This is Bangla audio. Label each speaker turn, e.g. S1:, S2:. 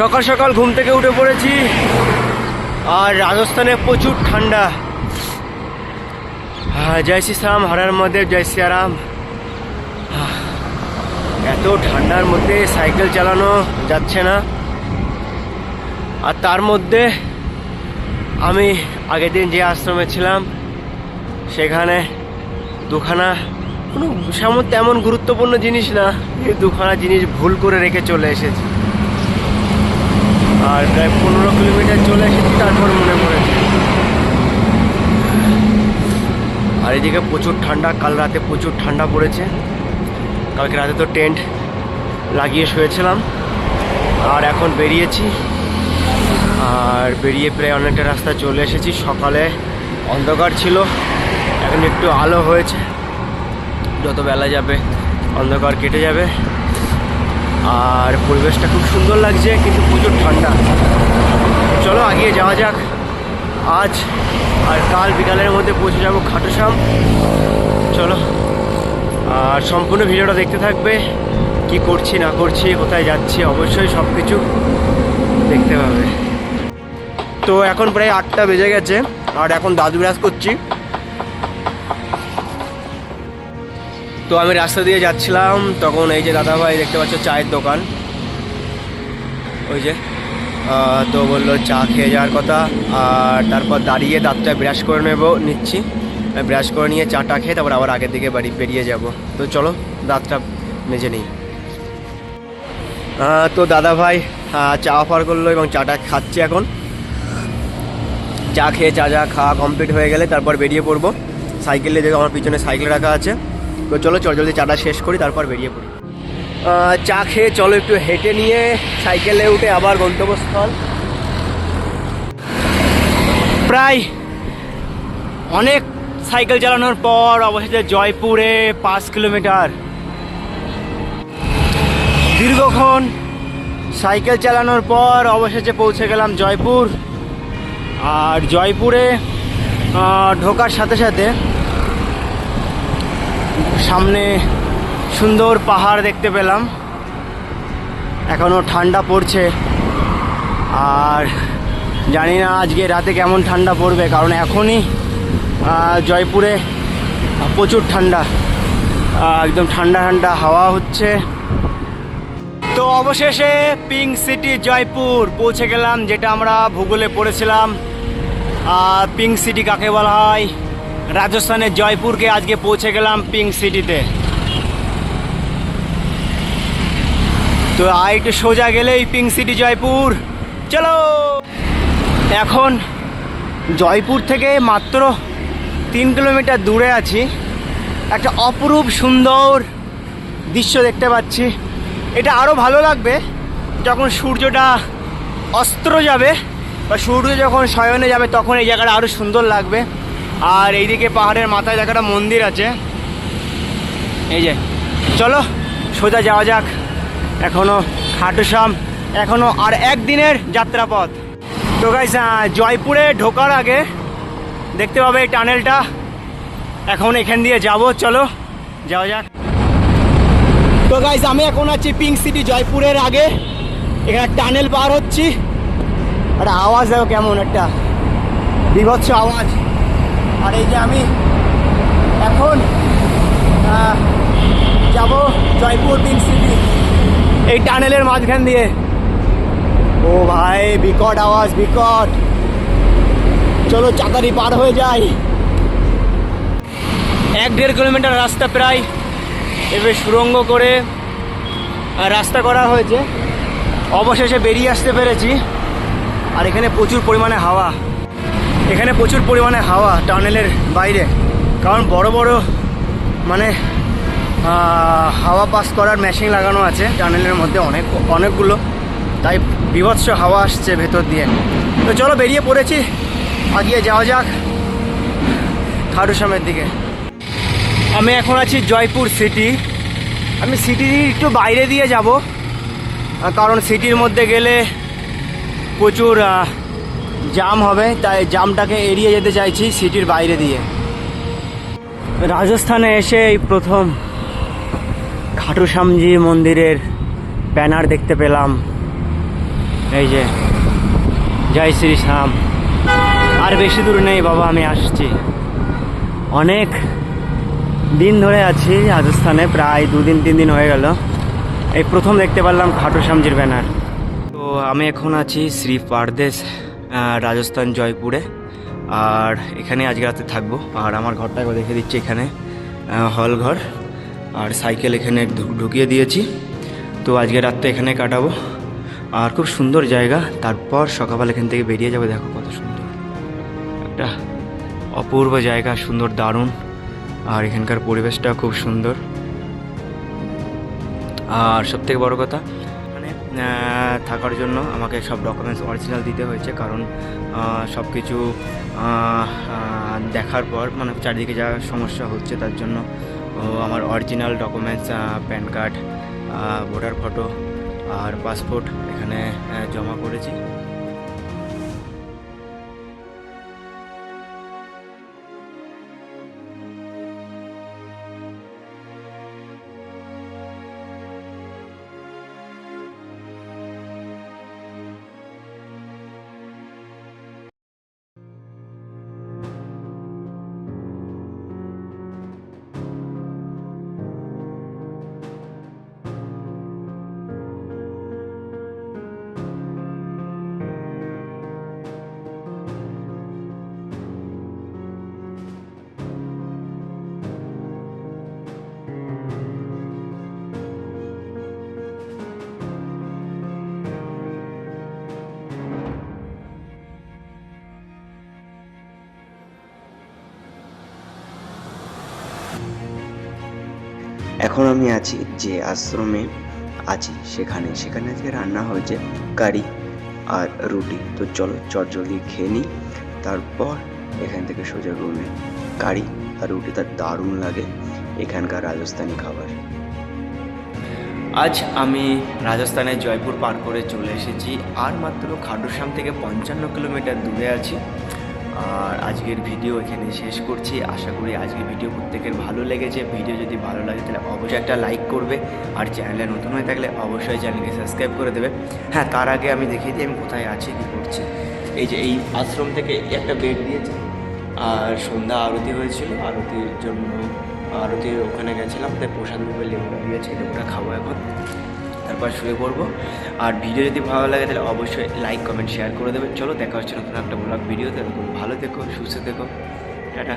S1: সকাল সকাল ঘুম থেকে উঠে পড়েছি। আর রাজস্থানে প্রচুর ঠান্ডা। জয় শ্রী শ্যাম, হরার মহাদেব, জয় শ্রী শ্রীরাম এত ঠান্ডার মধ্যে সাইকেল চালানো যাচ্ছে না। আর তার মধ্যে আমি আগের দিন যে আশ্রমে ছিলাম, সেখানে দুখানা কোনো সেমন তেমন গুরুত্বপূর্ণ জিনিস না দুখানা জিনিস ভুল করে রেখে চলে এসেছি। আর প্রায় পনেরো কিলোমিটার চলে এসেছি, তারপর মনে পড়েছে আর এদিকে প্রচুর ঠান্ডা, কাল রাতে প্রচুর ঠান্ডা পড়েছে। কালকে রাতে তো টেন্ট লাগিয়ে শুয়েছিলাম। আর এখন বেরিয়েছি। আর বেরিয়ে প্রায় অনেকটা রাস্তা চলে এসেছি। সকালে অন্ধকার ছিল, এখন একটু আলো হয়েছে। যত বেলা যাবে, অন্ধকার কেটে যাবে। আর পরিবেশটা খুব সুন্দর লাগছে, কিন্তু প্রচুর ঠান্ডা। চলো আগিয়ে যাওয়া যাক। আজ আর কাল বিকালের মধ্যে পৌঁছে যাব খাটুসাম চলো। আর সম্পূর্ণ ভিডিওটা দেখতে থাকবে, কি করছি, না করছি, কোথায় যাচ্ছি, অবশ্যই সব কিছু দেখতে পাবে। তো এখন প্রায় আটটা বেজে গেছে, আর এখন দাদু বিরাজ করছি। তো আমি রাস্তা দিয়ে যাচ্ছিলাম তখন এই যে দাদাভাই দেখতে পাচ্ছ চায়ের দোকান। ওই যে তো বলল চা খেয়ে যাওয়ার কথা আর তারপর দাঁড়িয়ে দাঁতটা ব্রাশ করে নেব নিচ্ছি। ব্রাশ করে নিয়ে চাটা খেয়ে তারপর আবার আগের দিকে বাড়ি বেরিয়ে যাব। তো চলো দাঁতটা মেজে নিই। তো দাদাভাই আহ, চা অফার করল এবং চাটা খাচ্ছি এখন। চা খেয়ে চা চা খাওয়া কমপ্লিট হয়ে গেলে তারপর বেরিয়ে পড়ব। সাইকেলে দেখো আমার পিছনে সাইকেল রাখা আছে তো চলো, চল জলদি চাটা শেষ করি, তারপর বেরিয়ে পড়ি। চা খেয়ে চলো একটু হেঁটে নিয়ে, সাইকেলে উঠে আবার গন্তব্যস্থল। প্রায় অনেক সাইকেল চালানোর পর অবশেষে জয়পুরে পাঁচ কিলোমিটার। দীর্ঘক্ষণ সাইকেল চালানোর পর অবশেষে পৌঁছে গেলাম জয়পুর। আর জয়পুরে ঢোকার সাথে সাথে সামনে সুন্দর পাহাড় দেখতে পেলাম। এখনও ঠান্ডা পড়ছে। আর জানি না আজকে রাতে কেমন ঠান্ডা পড়বে, কারণ এখনই জয়পুরে প্রচুর ঠান্ডা। একদম ঠান্ডা ঠান্ডা হাওয়া হচ্ছে। তো অবশেষে পিঙ্ক সিটি জয়পুর পৌঁছে গেলাম, যেটা আমরা ভূগোলে পড়েছিলাম। আর পিঙ্ক সিটি কাকে বলা হয়? রাজস্থানের জয়পুরকে আজকে পৌঁছে গেলাম পিঙ্ক সিটিতে। তো আর একটু সোজা গেলেই পিঙ্ক সিটি জয়পুর। চলো! এখন জয়পুর থেকে মাত্র তিন কিলোমিটার দূরে আছি। একটা অপরূপ সুন্দর দৃশ্য দেখতে পাচ্ছি। এটা আরও ভালো লাগবে যখন সূর্যটা অস্ত্র যাবে বা সূর্য যখন শয়নে যাবে তখন এই জায়গাটা আরও সুন্দর লাগবে। আর এইদিকে পাহাড়ের মাথায় দেখা একটা মন্দির আছে। এই যে, চলো, সোজা যাওয়া যাক। এখনও খাটুসাম এখনও আর একদিনের যাত্রাপথ। তো গাইস জয়পুরে ঢোকার আগে দেখতে পাবে এই টানেলটা। এখন এখান দিয়ে যাব, চলো, যাওয়া যাক। তো গাইস আমি এখন আছি পিঙ্ক সিটি জয়পুরের আগে। এখানে টানেল পার হচ্ছি। একটা আওয়াজ দেখো কেমন একটা। বিভৎস আওয়াজ। আর এই যে আমি এখন যাব জয়পুর পিঙ্ক সিটি, এই টানেলের মাঝখান দিয়ে। ও ভাই, বিকট আওয়াজ, বিকট। চলো চাতারি পার হয়ে যাই। এক দেড় কিলোমিটার রাস্তা প্রায় এবার সুরঙ্গ করে রাস্তা করা হয়েছে। অবশেষে বেরিয়ে আসতে পেরেছি। আর এখানে প্রচুর পরিমাণে হাওয়া। এখানে প্রচুর পরিমাণে হাওয়া টানেলের বাইরে। কারণ বড় বড় মানে হাওয়া পাস করার মেশিন লাগানো আছে টানেলের মধ্যে অনেক, অনেকগুলো। তাই বিভৎস হাওয়া আসছে ভেতর দিয়ে। তো চলো বেরিয়ে পড়েছি। আগিয়ে যাওয়া যাক খাটুসামের দিকে। আমি এখন আছি জয়পুর সিটি আমি সিটির একটু বাইরে দিয়ে যাব। কারণ সিটির মধ্যে গেলে প্রচুর জাম হবে, তাই জামটাকে এড়িয়ে যেতে চাইছি সিটির বাইরে দিয়ে। রাজস্থানে এসে এই প্রথম খাটুশ্যামজি মন্দিরের ব্যানার দেখতে পেলাম। এই যে, জয় শ্রী শ্যাম আর বেশি দূর নেই বাবা, আমি আসছি। অনেক দিন ধরে আছি রাজস্থানে, প্রায় দুদিন, তিন দিন হয়ে গেল। এই প্রথম দেখতে পারলাম খাটু শ্যামজির ব্যানার। তো আমি এখন আছি শ্রী পারদেশ রাজস্থান, জয়পুরে। আর এখানে আজকে রাতে থাকব। আর আমার ঘরটাকে দেখে দিচ্ছি এখানে হল ঘর। আর সাইকেল এখানে ঢুকিয়ে দিয়েছি। তো আজকে রাতটা এখানে কাটাবো। আর খুব সুন্দর জায়গা। তারপর সকালবেলা এখান থেকে বেরিয়ে যাবে। দেখো কত সুন্দর। একটা অপূর্ব জায়গা, সুন্দর, দারুণ। আর এখানকার পরিবেশটা খুব সুন্দর। আর সবথেকে বড় কথা থাকার জন্য আমাকে সব ডকুমেন্টস অরিজিনাল দিতে হয়েছে। কারণ সব কিছু দেখার পর মানে চারিদিকে যা সমস্যা হচ্ছে তার জন্য আমার original documents PAN card voter photo আর পাসপোর্ট এখানে জমা করেছি।
S2: এখন আমি আছি যে আশ্রমে আছি, সেখানে। সেখানে আজকে রান্না হয়েছে কারি আর রুটি। তো চলো, চট জলদি খেয়ে নিই। তারপর এখান থেকে সোজা রুমে। কারি আর রুটিটা দারুণ লাগে, এখানকার রাজস্থানি খাবার।
S1: আজ আমি রাজস্থানের জয়পুর পার করে চলে এসেছি, আর মাত্র খাটুশ্যাম থেকে পঞ্চান্ন কিলোমিটার দূরে আছি। আর আজকের ভিডিও এখানে শেষ করছি। আশা করি আজকের ভিডিও প্রত্যেকের ভালো লেগেছে। ভিডিও যদি ভালো লাগে তাহলে অবশ্যই একটা লাইক করবে। আর চ্যানেলে নতুন হয়ে থাকলে অবশ্যই চ্যানেলকে সাবস্ক্রাইব করে দেবে। হ্যাঁ তার আগে আমি দেখিয়ে দিই, আমি কোথায় আছি, কী করছি। এই যে এই আশ্রম থেকে একটা বেড দিয়েছে আর সন্ধ্যা আরতি হয়েছিল। আরতির জন্য, আরতির ওখানে গেছিলাম। তাই প্রসাদ রূপে লেবুটা দিয়েছে। লেবুটা খাব এখন। তারপর শুয়ে পড়ব। আর ভিডিও যদি ভালো লাগে তাহলে অবশ্যই লাইক কমেন্ট শেয়ার করে দেবেন। চলো দেখা হচ্ছে নতুন একটা ব্লগ তাহলে ভালো দেখো সুস্থ থেকো। টাটা।